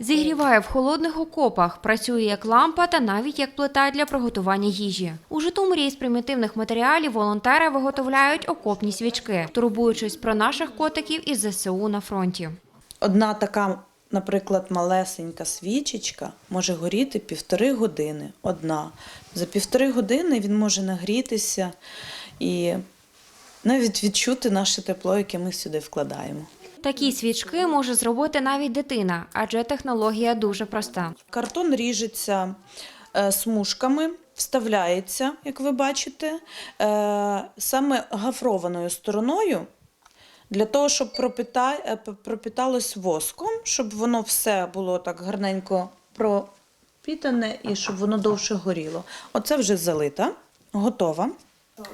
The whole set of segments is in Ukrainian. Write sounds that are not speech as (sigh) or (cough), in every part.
Зігріває в холодних окопах, працює як лампа та навіть як плита для приготування їжі. У Житомирі із примітивних матеріалів волонтери виготовляють окопні свічки, турбуючись про наших котиків із ЗСУ на фронті. Одна така, наприклад, малесенька свічечка може горіти півтори години. Одна. За півтори години він може нагрітися і навіть відчути наше тепло, яке ми сюди вкладаємо. Такі свічки може зробити навіть дитина, адже технологія дуже проста. Картон ріжеться е, смужками, вставляється, як ви бачите, е, саме гафрованою стороною. Для того, щоб е, пропиталось воском, щоб воно все було так гарненько пропітане і щоб воно довше горіло. Оце вже залита, готова.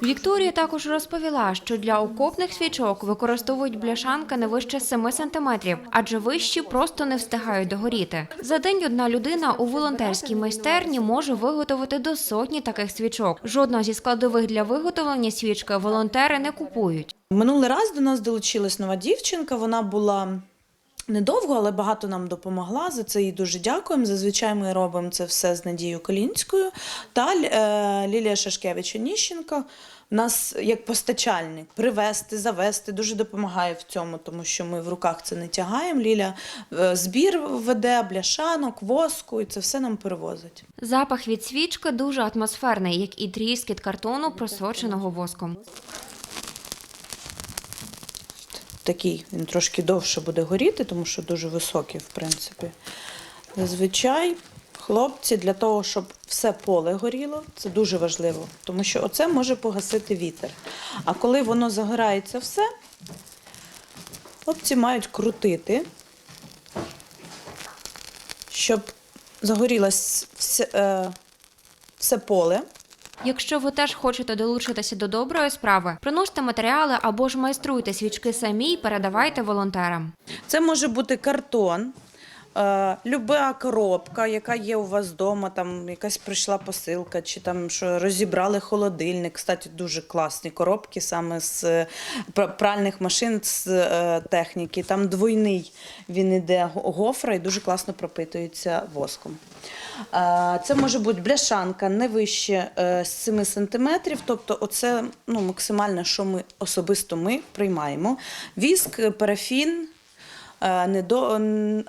Вікторія також розповіла, що для окопних свічок використовують бляшанки не вище 7 сантиметрів, адже вищі просто не встигають догоріти. За день одна людина у волонтерській майстерні може виготовити до сотні таких свічок. Жодна зі складових для виготовлення свічки волонтери не купують. Минулий раз до нас долучилась нова дівчинка. Вона була недовго, але багато нам допомогла. За це їй дуже дякуємо. Зазвичай ми робимо це все з Надією Колінською та е, Лілія Шашкевич Оніщенко. Нас як постачальник привезти, завести дуже допомагає в цьому, тому що ми в руках це не тягаємо. Ліля е, збір веде, бляшанок, воску, і це все нам перевозить. Запах від свічки дуже атмосферний, як і тріскіт картону, просоченого воском. Такий, він трошки довше буде горіти, тому що дуже високий, в принципі. Зазвичай хлопці для того, щоб все поле горіло, це дуже важливо, тому що оце може погасити вітер. А коли воно загорається все, хлопці мають крутити, щоб загорілось все, е, все поле. Якщо ви теж хочете долучитися до доброї справи, приносьте матеріали або ж майструйте свічки самі і передавайте волонтерам. Це може бути картон, е, люба коробка, яка є у вас вдома, там якась прийшла посилка, чи там що розібрали холодильник. Кстати, дуже класні коробки саме з е, пральних машин з е, техніки. Там двойний він іде гофра і дуже класно пропитується воском. Е, Це може бути бляшанка не вище е, 7 см, тобто оце ну, максимально, що ми особисто ми приймаємо. Віск, е, парафін, е, недо...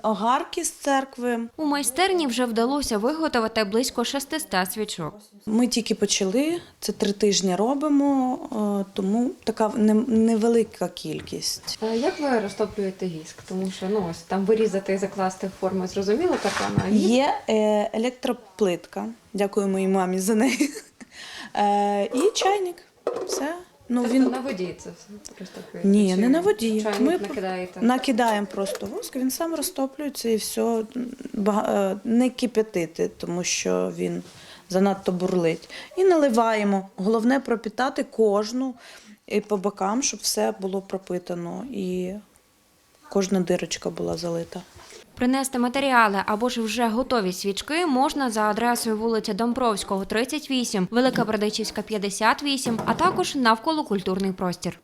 огарки з церкви. У майстерні вже вдалося виготовити близько 600 свічок. Ми тільки почали, це три тижні робимо, е, тому така невелика кількість. А Як ви розтоплюєте віск? Тому що ну ось там вирізати і закласти в форму зрозуміло така а Є е, електроплитка, дякую моїй мамі за неї. (laughs) Е, І чайник. Все. Ну, тобто він на воді це все розтоплюєте? Ні, Чи не на воді. Чайник Ми накидаєте. накидаємо просто воск, він сам розтоплюється і все. Бага- е, Не кип'ятити, тому що він занадто бурлить. І наливаємо. Головне пропітати кожну і по бокам, щоб все було пропитано і кожна дирочка була залита. Принести матеріали або ж вже готові свічки можна за адресою вулиця Домбровського, 38, Велика Бердичівська, 58, а також навколо культурний простір.